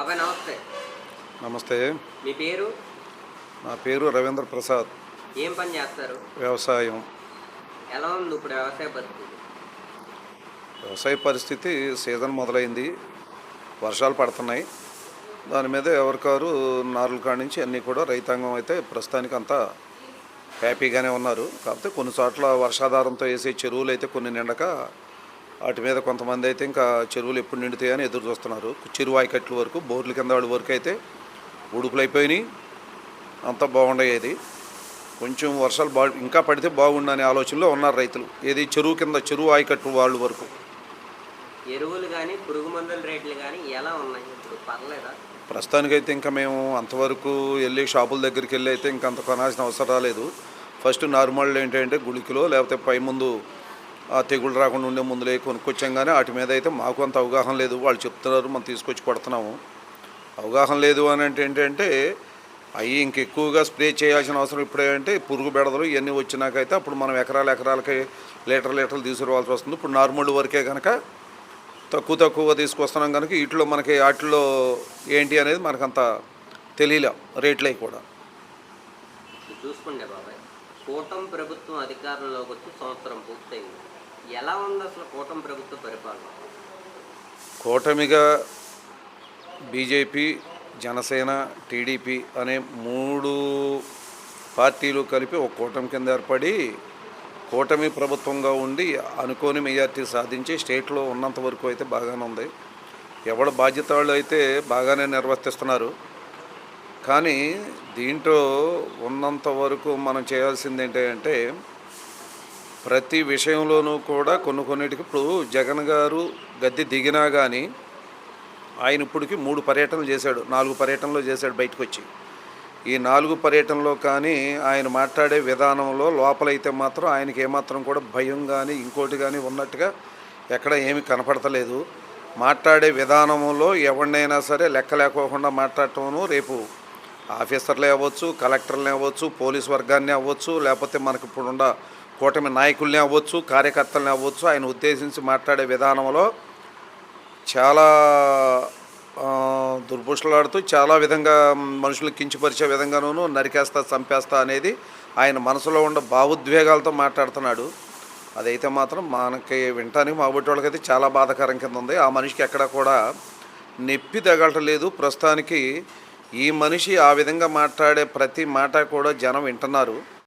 బాబాయ్ నమస్తే. నమస్తే. మీ పేరు? నా పేరు రవీంద్ర ప్రసాద్. ఏం పని చేస్తారు? వ్యవసాయం. ఎలా ఉంది ఇప్పుడు వ్యవసాయ పరిస్థితి? వ్యవసాయ పరిస్థితి సీజన్ మొదలైంది. వర్షాలు పడుతున్నాయి. దాని మీద ఎవరికారు నారుల కాడి నుంచి అన్నీ కూడా రైతాంగం అయితే ప్రస్తుతానికి అంతా హ్యాపీగానే ఉన్నారు. కాకపోతే కొన్ని చోట్ల వర్షాధారంతో వేసే చెరువులు అయితే కొన్ని నిండక వాటి మీద కొంతమంది అయితే ఇంకా చెరువులు ఎప్పుడు నిండుతాయని ఎదురు చూస్తున్నారు. చెరువు ఆయకట్ల వరకు బోర్ల కింద వాళ్ళ వరకు అయితే ఉడుపులు అయిపోయినాయి. అంతా బాగుండేది. కొంచెం వర్షాలు బా ఇంకా పడితే బాగుండనే ఆలోచనలో ఉన్నారు రైతులు. ఏది చెరువు కింద చెరువు ఆయకట్టు వాళ్ళ వరకు. ఎరువులు కానీ పురుగు మందుల రేట్లు కానీ ఎలా ఉన్నాయి? ఇప్పుడు పర్లేదా? ప్రస్తుతానికైతే ఇంకా మేము అంతవరకు వెళ్ళి షాపుల దగ్గరికి వెళ్ళి అయితే ఇంకా అంత కొనాల్సిన అవసరం రాలేదు. ఫస్ట్ నార్మల్ ఏంటంటే గుళికలో లేకపోతే పై ముందు ఆ రాకుండా ఉండే ముందులే కొనుక్కొచ్చాం కానీ వాటి మీద అయితే మాకు అంత అవగాహన లేదు. వాళ్ళు చెప్తున్నారు మనం తీసుకొచ్చి కొడుతున్నాము అవగాహన లేదు అని అంటే ఏంటంటే అవి ఇంకెక్కువగా స్ప్రే చేయాల్సిన అవసరం ఇప్పుడే అంటే పురుగు బెడదలు ఇవన్నీ వచ్చినాకైతే అప్పుడు మనం ఎకరాల ఎకరాలకి లీటర్ లీటర్లు తీసుకురావాల్సి వస్తుంది. ఇప్పుడు నార్మల్ వరకే కనుక తక్కువ తక్కువగా తీసుకొస్తున్నాం కనుక వీటిలో మనకి వాటిలో ఏంటి అనేది మనకంత తెలియలే రేట్లే కూడా. చూసుకోండి బాబాయ్ కూటమి ప్రభుత్వం అధికారంలోకి వచ్చి సంవత్సరం పూర్తయింది. ఎలా ఉంది అసలు కూటమి ప్రభుత్వ పరిపాలన? కూటమిగా బీజేపీ జనసేన టీడీపీ అనే మూడు పార్టీలు కలిపి ఒక కూటమి కింద ఏర్పడి కూటమి ప్రభుత్వంగా ఉండి అనుకోని మెజార్టీ సాధించి స్టేట్లో ఉన్నంత వరకు అయితే బాగానే ఉంది. ఎవడ బాధ్యత వాళ్ళు అయితే బాగానే నిర్వర్తిస్తున్నారు. కానీ దీంట్లో ఉన్నంత వరకు మనం చేయాల్సింది ఏంటంటే ప్రతి విషయంలోనూ కూడా కొన్ని కొన్నిటికి ఇప్పుడు జగన్ గారు గద్దె దిగినా కానీ ఆయన ఇప్పటికి మూడు పర్యటనలు చేశాడు నాలుగు పర్యటనలు చేశాడు బయటకు వచ్చి ఈ నాలుగు పర్యటనలో కానీ ఆయన మాట్లాడే విధానంలో లోపలైతే మాత్రం ఆయనకి ఏమాత్రం కూడా భయం కానీ ఇంకోటి కానీ ఉన్నట్టుగా ఎక్కడ ఏమీ కనపడతలేదు. మాట్లాడే విధానంలో ఎవరినైనా సరే లెక్క లేకోకుండా మాట్లాడటం రేపు ఆఫీసర్లే అవ్వచ్చు కలెక్టర్లే అవ్వచ్చు పోలీస్ వర్గాన్ని అవ్వచ్చు లేకపోతే మనకి ఇప్పుడున్న కూటమి నాయకుల్ని అవ్వచ్చు కార్యకర్తల్ని అవ్వచ్చు ఆయన ఉద్దేశించి మాట్లాడే విధానంలో చాలా దుర్భుషలాడుతూ చాలా విధంగా మనుషులు కించపరిచే విధంగానూ నరికేస్తా చంపేస్తా అనేది ఆయన మనసులో ఉన్న భావోద్వేగాలతో మాట్లాడుతున్నాడు. అదైతే మాత్రం మనకి వినటానికి మా బట్టి వాళ్ళకైతే చాలా బాధాకరం కింద ఉంది. ఆ మనిషికి ఎక్కడ కూడా నొప్పి తగలటలేదు ప్రస్తుతానికి ఈ మనిషి ఆ విధంగా మాట్లాడే ప్రతి మాట కూడా జనం వింటున్నారు.